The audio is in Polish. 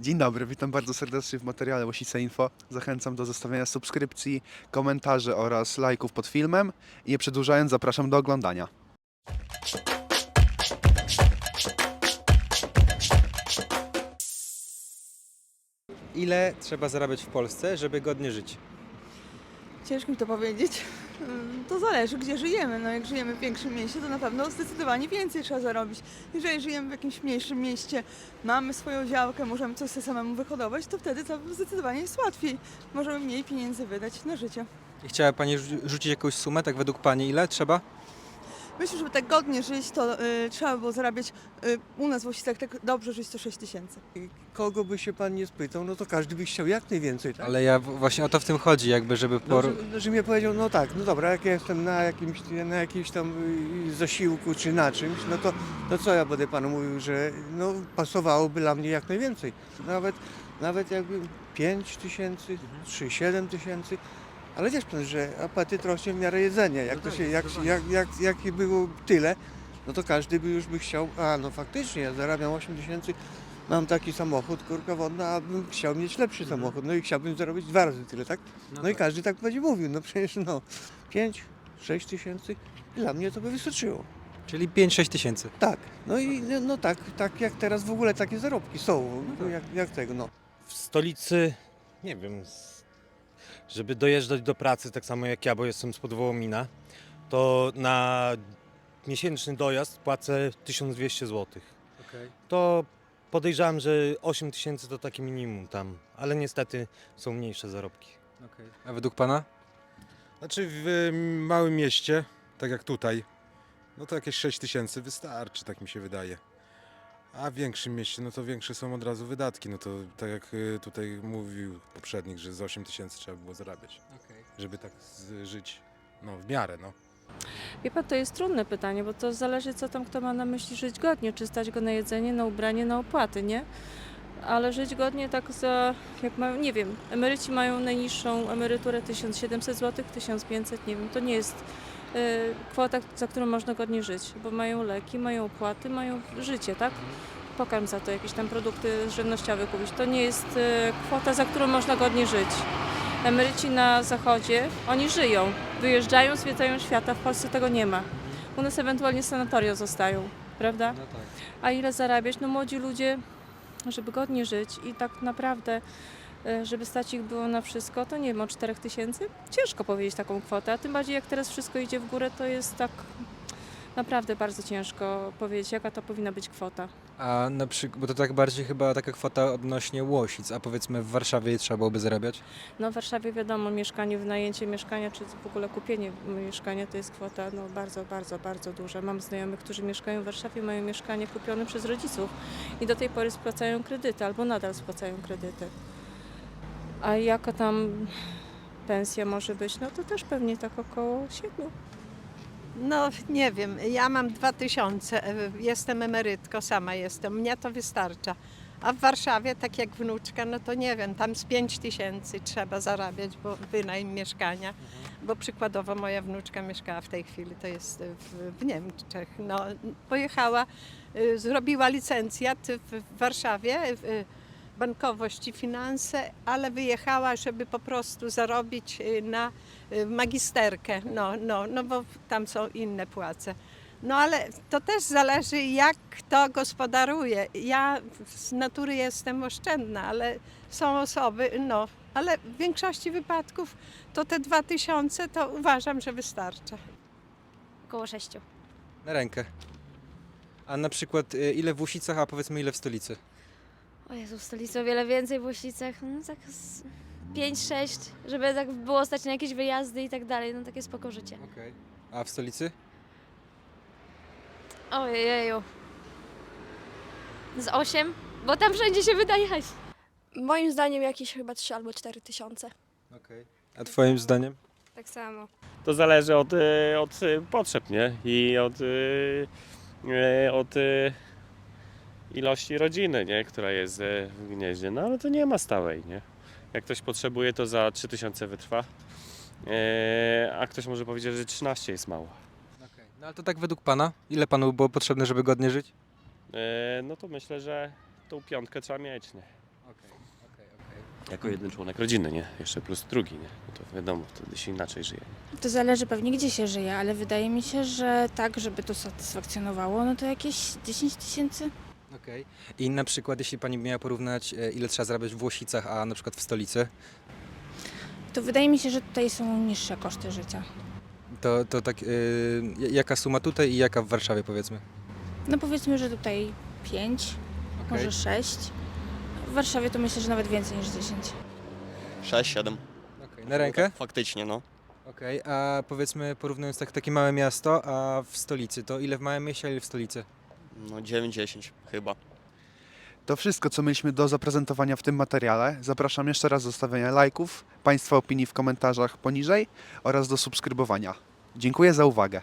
Dzień dobry, witam bardzo serdecznie w materiale Łosice Info. Zachęcam do zostawienia subskrypcji, komentarzy oraz lajków pod filmem i nie przedłużając zapraszam do oglądania. Ile trzeba zarabiać w Polsce, żeby godnie żyć? Ciężko mi to powiedzieć. Mm, To zależy, gdzie żyjemy. No, jak żyjemy w większym mieście, to na pewno zdecydowanie więcej trzeba zarobić. Jeżeli żyjemy w jakimś mniejszym mieście, mamy swoją działkę, możemy coś sobie samemu wyhodować, to wtedy to zdecydowanie jest łatwiej. Możemy mniej pieniędzy wydać na życie. I chciała Pani rzu- rzucić jakąś sumę, tak według Pani ile trzeba? Myślę, żeby tak godnie żyć, to y, trzeba było zarabiać y, u nas w Łosicach tak dobrze żyć to 6 tysięcy. Kogo by się pan nie spytał, no to każdy by chciał jak najwięcej, tak? Ale ja w- właśnie o to w tym chodzi, jakby żeby No, por... że, że mnie powiedział, no tak, no dobra, jak ja jestem na jakimś, na jakimś tam y, zasiłku czy na czymś, no to, to co ja będę panu mówił, że no pasowałoby dla mnie jak najwięcej. Nawet, nawet jakby 5 tysięcy, czy 7 tysięcy, ale wiesz pan, że apetyt rośnie w miarę jedzenia. Jak to się, jak, jak, jak, jak było tyle, no to każdy by już by chciał, a no faktycznie, ja zarabiam 8 tysięcy, mam taki samochód, kurka wodna, a bym chciał mieć lepszy samochód, no i chciałbym zarobić dwa razy tyle, tak? No i każdy tak będzie mówił, no przecież no 5, 6 tysięcy, dla mnie to by wystarczyło. Czyli 5-6 tysięcy. Tak, no i no, no tak, tak jak teraz w ogóle takie zarobki są, no, jak, jak tego, no. w stolicy, nie wiem, z- żeby dojeżdżać do pracy, tak samo jak ja, bo jestem z Podwołomina, to na miesięczny dojazd płacę 1200 zł. To podejrzewam, że 8 tysięcy to takie minimum tam, ale niestety są mniejsze zarobki. A według Pana? Znaczy w małym mieście, tak jak tutaj, no to jakieś 6 tysięcy wystarczy, tak mi się wydaje. A w większym mieście, no to większe są od razu wydatki. No to tak jak y, tutaj mówił poprzednik, że z 8 tysięcy trzeba było zarabiać, żeby tak z- żyć no, w miarę. No. Wie pan, to jest trudne pytanie, bo to zależy, co tam kto ma na myśli żyć godnie. Czy stać go na jedzenie, na ubranie, na opłaty, nie? Ale żyć godnie tak za, jak mają, nie wiem, emeryci mają najniższą emeryturę 1700 zł, 1500, nie wiem, to nie jest kwota, za którą można godnie żyć, bo mają leki, mają opłaty, mają życie, tak? Pokarm za to, jakieś tam produkty żywnościowe kupić. To nie jest y, kwota, za którą można godnie żyć. Emeryci na zachodzie, oni żyją, wyjeżdżają, zwiedzają świata, w Polsce tego nie ma. U nas ewentualnie sanatoria zostają, prawda? No tak. A ile zarabiać? No młodzi ludzie, żeby godnie żyć i tak naprawdę, żeby stać ich było na wszystko, to nie wiem, o 4 tysięcy? Ciężko powiedzieć taką kwotę, a tym bardziej jak teraz wszystko idzie w górę, to jest tak naprawdę bardzo ciężko powiedzieć, jaka to powinna być kwota. A na przykład, bo to tak bardziej chyba taka kwota odnośnie Łosic, a powiedzmy w Warszawie trzeba byłoby zarabiać? No w Warszawie wiadomo, mieszkanie, wynajęcie mieszkania, czy w ogóle kupienie mieszkania to jest kwota no, bardzo, bardzo, bardzo duża. Mam znajomych, którzy mieszkają w Warszawie, mają mieszkanie kupione przez rodziców i do tej pory spłacają kredyty albo nadal spłacają kredyty. A jaka tam pensja może być? No to też pewnie tak około 7. No nie wiem, ja mam 2000, e, jestem emerytką, sama jestem, mnie to wystarcza. A w Warszawie, tak jak wnuczka, no to nie wiem, tam z 5 tysięcy trzeba zarabiać, bo wynajem mieszkania. Bo przykładowo moja wnuczka mieszkała w tej chwili, to jest w, w Niemczech. No, pojechała, y, zrobiła licencjat w w Warszawie, w, bankowość i finanse, ale wyjechała, żeby po prostu zarobić y, na y, magisterkę, no, no, no bo tam są inne płace. No ale to też zależy, jak kto gospodaruje. Ja z natury jestem oszczędna, ale są osoby, no, ale w większości wypadków to te 2000 to uważam, że wystarcza. Około sześciu. Na rękę. A na przykład y, ile w Łusicach, a powiedzmy ile w stolicy? O Jezu, w stolicy o wiele więcej, w Łosicach, no tak z 5-6, żeby tak było stać na jakieś wyjazdy i tak dalej, no takie spoko życie. Okej. A w stolicy? Ojeju. Z 8, bo tam wszędzie się wydaje hajs. Moim zdaniem jakieś chyba 3 albo 4 tysiące. Okej. A twoim zdaniem? Tak samo. To zależy od, e, od e, potrzeb, nie? I od, e, e, od e, ilości rodziny, nie? Która jest e, w gnieździe. No ale to nie ma stałej, nie? Jak ktoś potrzebuje, to za 3000 wytrwa. E, a ktoś może powiedzieć, że 13 jest mało. Okej. No ale to tak według Pana? Ile Panu by było potrzebne, żeby godnie żyć? E, no to myślę, że tą piątkę trzeba mieć, nie? Okej, okej, okej. Jako jeden członek rodziny, nie? Jeszcze plus drugi, nie? No to wiadomo, wtedy się inaczej żyje. To zależy pewnie gdzie się żyje, ale wydaje mi się, że tak, żeby to satysfakcjonowało, no to jakieś 10 tysięcy. Okej. I na przykład, jeśli pani miała porównać, e, ile trzeba zarabiać w Włosicach, a na przykład w stolicy, To wydaje mi się, że tutaj są niższe koszty życia. to, to tak, y, jaka suma tutaj i jaka w Warszawie powiedzmy? No powiedzmy, że tutaj 5, Okej. może 6. W Warszawie to myślę, że nawet więcej niż 10. 6-7. Okej, Na rękę? Faktycznie, no. Okej, a powiedzmy porównując tak, takie małe miasto, a w stolicy, to ile w małym mieście, a ile w stolicy? No 9-10 chyba. To wszystko, co mieliśmy do zaprezentowania w tym materiale. Zapraszam jeszcze raz do zostawiania lajków, Państwa opinii w komentarzach poniżej oraz do subskrybowania. Dziękuję za uwagę.